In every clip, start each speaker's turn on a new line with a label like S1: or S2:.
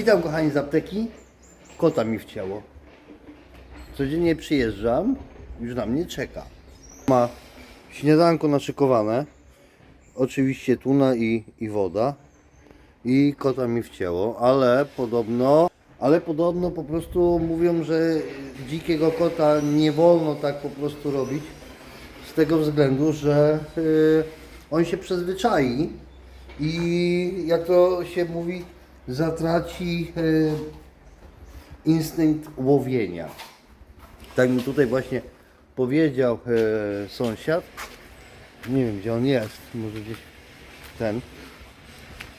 S1: Witam kochani z apteki. Kota mi wcięło. Codziennie przyjeżdżam, już na mnie czeka. Ma śniadanko naszykowane. Oczywiście tuna i, i woda. I kota mi wcięło, ale podobno, ale podobno po prostu mówią, że dzikiego kota nie wolno tak po prostu robić. Z tego względu, że y, on się przyzwyczai i jak to się mówi, zatraci y, instynkt łowienia. Tak mi tutaj właśnie powiedział y, sąsiad. Nie wiem gdzie on jest, może gdzieś ten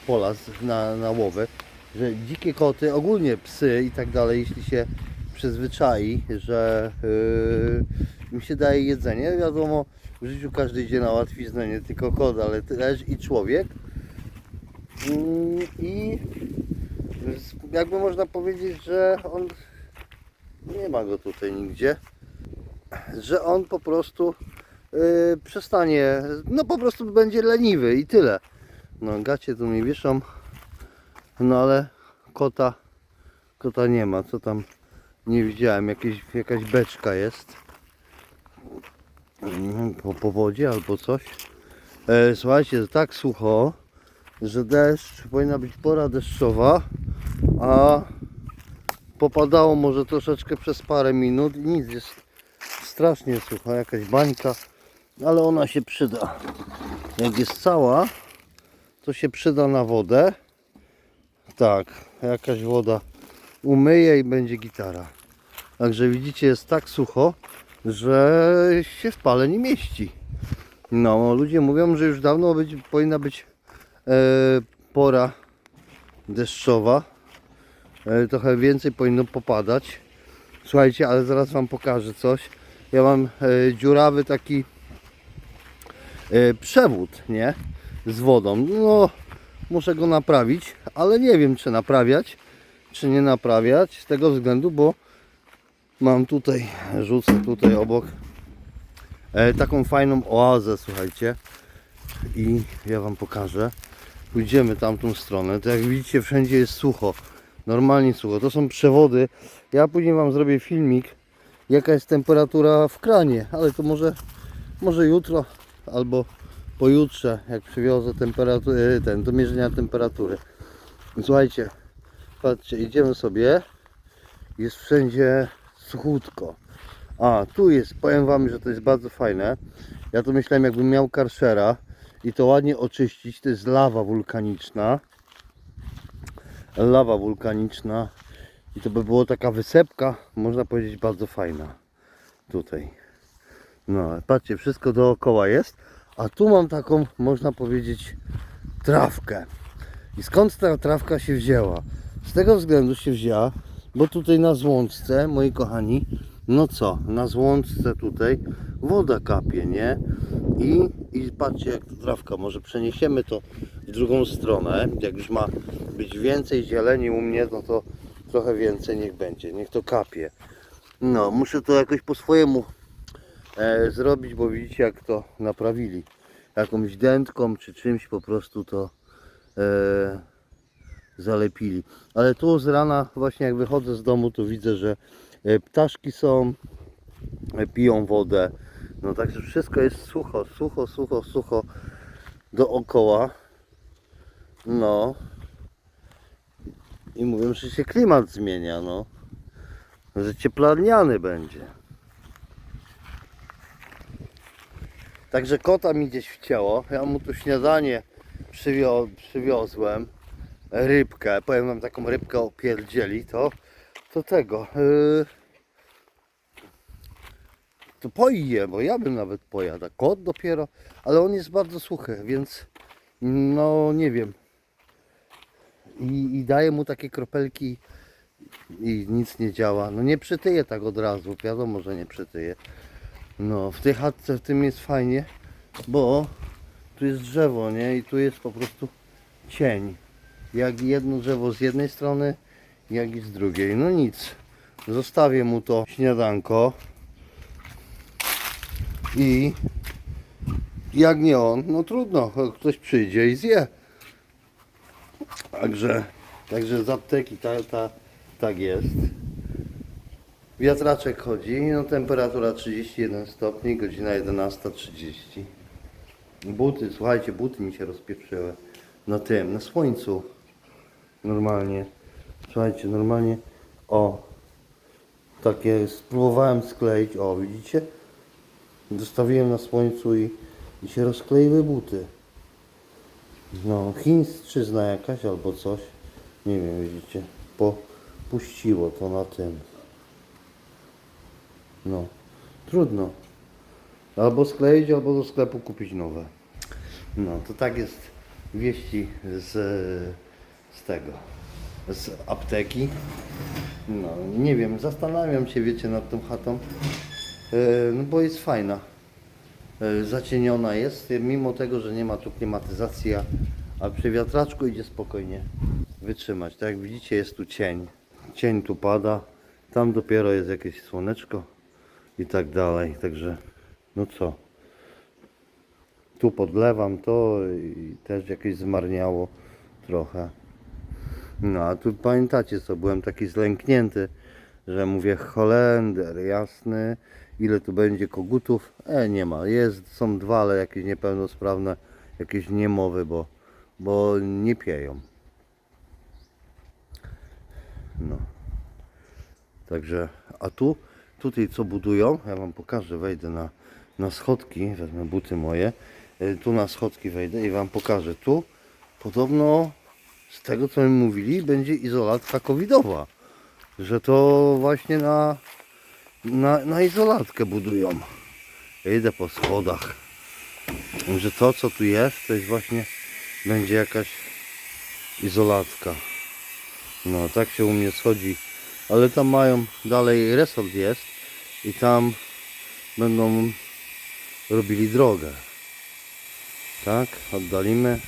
S1: pola z- na, na łowę, że dzikie koty, ogólnie psy i tak dalej, jeśli się przyzwyczai, że yy, im się daje jedzenie, wiadomo, w życiu każdy idzie na łatwiznę, nie tylko kot, ale też i człowiek. Mm, I jakby można powiedzieć, że on nie ma go tutaj nigdzie, że on po prostu yy, przestanie, no po prostu będzie leniwy i tyle. No gacie tu mi wieszą. No ale kota kota nie ma. Co tam nie widziałem. Jakieś, jakaś beczka jest. Mm, Po, po wodzie albo coś. E, słuchajcie, tak sucho, że deszcz, powinna być pora deszczowa, a popadało może troszeczkę przez parę minut i nic, jest strasznie sucho, jakaś bańka, ale ona się przyda. Jak jest cała, to się przyda na wodę. Tak, jakaś woda umyje i będzie gitara. Także widzicie, jest tak sucho, że się w pale nie mieści. No, ludzie mówią, że już dawno być, powinna być e, pora deszczowa. E, trochę więcej powinno popadać. Słuchajcie, ale zaraz Wam pokażę coś. Ja mam e, dziurawy taki e, przewód, nie? z wodą. No, muszę go naprawić, ale nie wiem, czy naprawiać, czy nie naprawiać, z tego względu, bo mam tutaj, rzucę tutaj obok taką fajną oazę, słuchajcie. I ja Wam pokażę. Pójdziemy tamtą stronę. To jak widzicie, wszędzie jest sucho. Normalnie sucho. To są przewody. Ja później Wam zrobię filmik, jaka jest temperatura w kranie, ale to może, może jutro albo pojutrze, jak przywiozę temperaturę, ten, do mierzenia temperatury. Słuchajcie, patrzcie, idziemy sobie, jest wszędzie suchutko. A, tu jest, powiem Wam, że to jest bardzo fajne. Ja to myślałem, jakbym miał karszera i to ładnie oczyścić, to jest lawa wulkaniczna. Lawa wulkaniczna i to by było taka wysepka, można powiedzieć, bardzo fajna. Tutaj. No, patrzcie, wszystko dookoła jest. A tu mam taką, można powiedzieć, trawkę. I skąd ta trawka się wzięła? Z tego względu się wzięła, bo tutaj na złączce, moi kochani, no co, na złączce tutaj woda kapie, nie? I, I patrzcie jak ta trawka, może przeniesiemy to w drugą stronę, jak już ma być więcej zieleni u mnie, no to trochę więcej niech będzie, niech to kapie. No, muszę to jakoś po swojemu e, zrobić, bo widzicie jak to naprawili. Jakąś dętką czy czymś po prostu to e, zalepili. Ale tu z rana właśnie jak wychodzę z domu to widzę, że e, ptaszki są, e, piją wodę. No także wszystko jest sucho, sucho, sucho, sucho dookoła. No. I mówią, że się klimat zmienia, no. Że cieplarniany będzie. Także kota mi gdzieś wcięło. Ja mu tu śniadanie przywio przywiozłem. Rybkę. Powiem wam taką rybkę opierdzieli. To, to tego. Yy, to poi je, bo ja bym nawet pojadł. Kot dopiero. Ale on jest bardzo suchy, więc no nie wiem. I, i daję mu takie kropelki i nic nie działa. No nie przytyje tak od razu. Wiadomo, że nie przytyje. No, w tej chatce w tym jest fajnie, bo tu jest drzewo, nie? I tu jest po prostu cień. Jak jedno drzewo z jednej strony, jak i z drugiej. No nic. Zostawię mu to śniadanko. I jak nie on, no trudno, ktoś przyjdzie i zje. Także Także z apteki ta, ta, tak jest. Wiatraczek chodzi, no temperatura 31 stopni, godzina 11.30. Buty, słuchajcie, buty mi się rozpieprzyły na tym, na słońcu. Normalnie. Słuchajcie, normalnie. O. Takie spróbowałem skleić. O, widzicie? Dostawiłem na słońcu i, i się rozkleiły buty. No, chińszczyzna jakaś albo coś. Nie wiem, widzicie. Po, puściło to na tym. No, trudno. Albo skleić, albo do sklepu kupić nowe. No, to tak jest wieści z, z tego, z apteki. No, nie wiem, zastanawiam się, wiecie, nad tą chatą, e, no bo jest fajna. E, Zacieniona jest, mimo tego, że nie ma tu klimatyzacji, a przy wiatraczku idzie spokojnie wytrzymać. Tak jak widzicie, jest tu cień. Cień tu pada, tam dopiero jest jakieś słoneczko i tak dalej. Także, no co, tu podlewam to i też jakieś zmarniało trochę. No a tu pamiętacie co, byłem taki zlęknięty, że mówię Holender, jasny, ile tu będzie kogutów? E, nie ma, jest, są dwa, ale jakieś niepełnosprawne, jakieś niemowy, bo, bo nie pieją. No. Także, a tu, tutaj co budują, ja wam pokażę, wejdę na, na schodki, wezmę buty moje, y, tu na schodki wejdę i wam pokażę. Tu podobno z tego co mi mówili będzie izolatka covidowa, że to właśnie na, na, na izolatkę budują. Idę po schodach, że to co tu jest, to jest właśnie, będzie jakaś izolatka. No, tak się u mnie schodzi. Ale tam mają, dalej resort jest i tam będą robili drogę. Tak, oddalimy.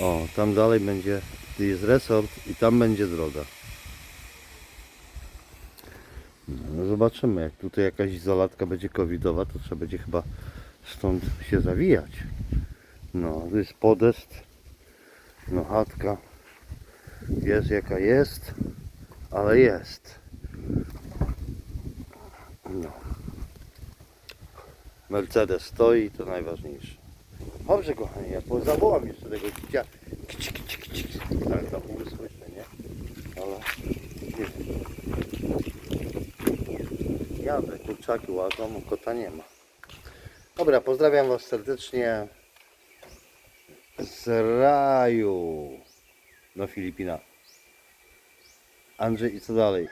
S1: O, tam dalej będzie, jest resort i tam będzie droga. No, zobaczymy, jak tutaj jakaś izolatka będzie covidowa, to trzeba będzie chyba stąd się zawijać. No, tu jest podest, no chatka jest jaka jest, ale jest. No. Mercedes stoi, to najważniejsze. Dobrze kochani, ja zawołam jeszcze tego kicia. Kici, kici, kici. Tak, tam usłyszę, nie? Ale nie wiem. Jadę, kurczaki łażą, kota nie ma. Dobra, pozdrawiam Was serdecznie z raju. No Filipina. Andrzej i co dalej?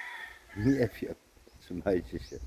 S1: Nie wiem. Trzymajcie się.